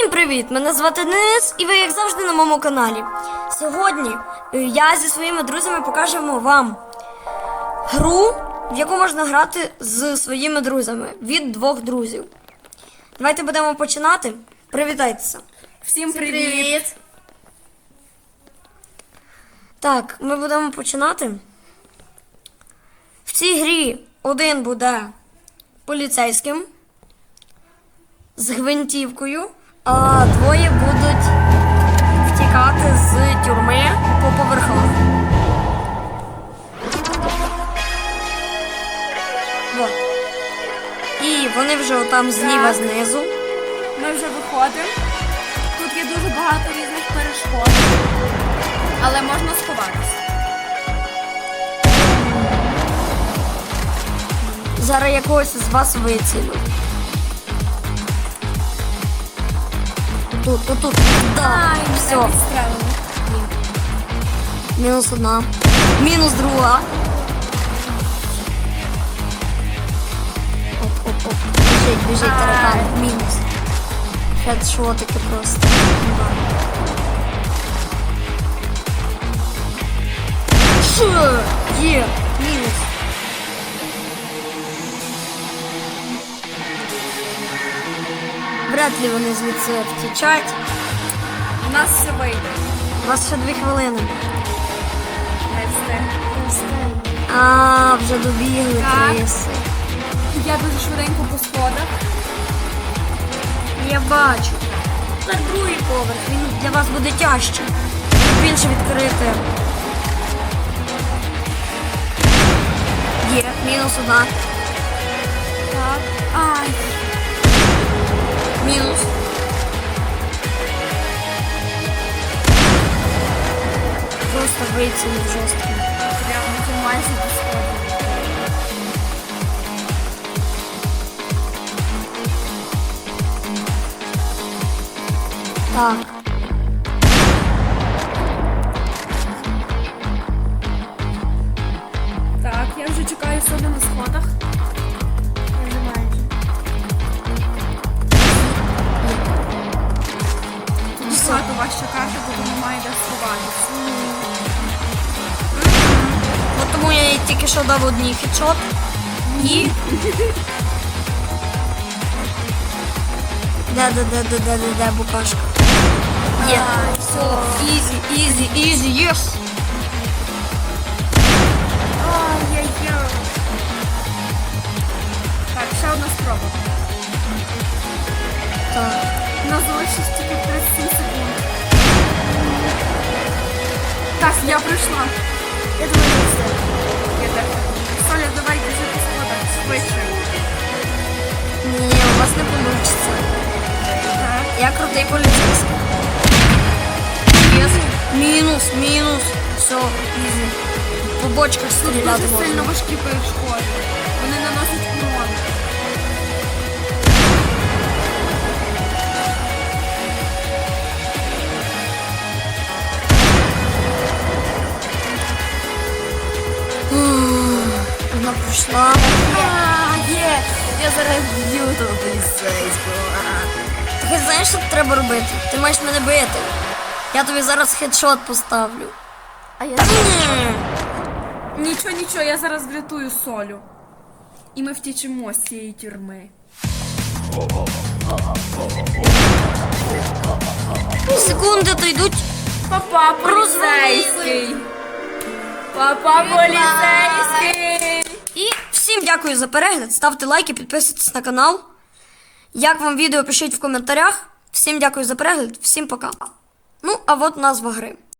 Всім привіт! Мене звати Денис, і ви, як завжди, на моєму каналі. Сьогодні е, я зі своїми друзями покажемо вам гру, в яку можна грати з своїми друзями від двох друзів. Давайте будемо починати. Привітайтеся. Всім привіт! Так, ми будемо починати. В цій грі один буде поліцейським з гвинтівкою, а двоє будуть втікати з тюрми по поверхах. Вот. І вони вже отам зліва знизу. Ми вже виходимо. Тут є дуже багато різних перешкод, але можна сховатися. Зараз якогось з вас вицілю. Тут, отут. Да, все. Підстрелили. Мінус одна. Мінус друга. Оп, оп, оп. Біжить, біжить таракан. Мінус. Хедшотики просто. Що? Є. Мінус. Вряд ли вони звідси втічать. У нас все вийде. У вас ще дві хвилини. Не встиг. А, вже добігли Так. криси. Я дуже швиденько по сходах. Я бачу. Це другий поверх. Він для вас буде тяжче. Більше відкрити. Є, мінус одна. Так. Ай. рейтинг жесткий. Прям математика. Так. Так, я уже чекаю сюди на сходах. Тут багато важче карта, бо немає де. От тому я їй тільки що дав одній хедшот. Ні. Де, де, де, де, де, де, де, букашка. Є. Все, ізі, ізі, ізі, єс. Ай-яй-яй. Так, ще одна спроба. Так. У нас залишилось тільки 37 секунд. Так, я пройшла. Я думаю, що все. Я так. Соля, давай біжи по сходах, швидше. Ні, у вас не вийде. Так. Я крутий поліцейський. Єс. Мінус, мінус. Все, ізі. По бочках стріляти Дуже сильно можна. важкі перешкоди. Вона пройшла. А, є! Я зараз б'ю того поліцейського. Ти хоч знаєш, що треба робити? Ти маєш мене бити. Я тобі зараз хедшот поставлю. А я... Нічого, нічого, я зараз врятую солю. І ми втічемо з цієї тюрми. Секунди то йдуть. Папа поліцейський! Папа поліцейський! Всім дякую за перегляд. Ставте лайки, підписуйтесь на канал. Як вам відео, пишіть в коментарях. Всім дякую за перегляд, всім пока. Ну, а от назва гри.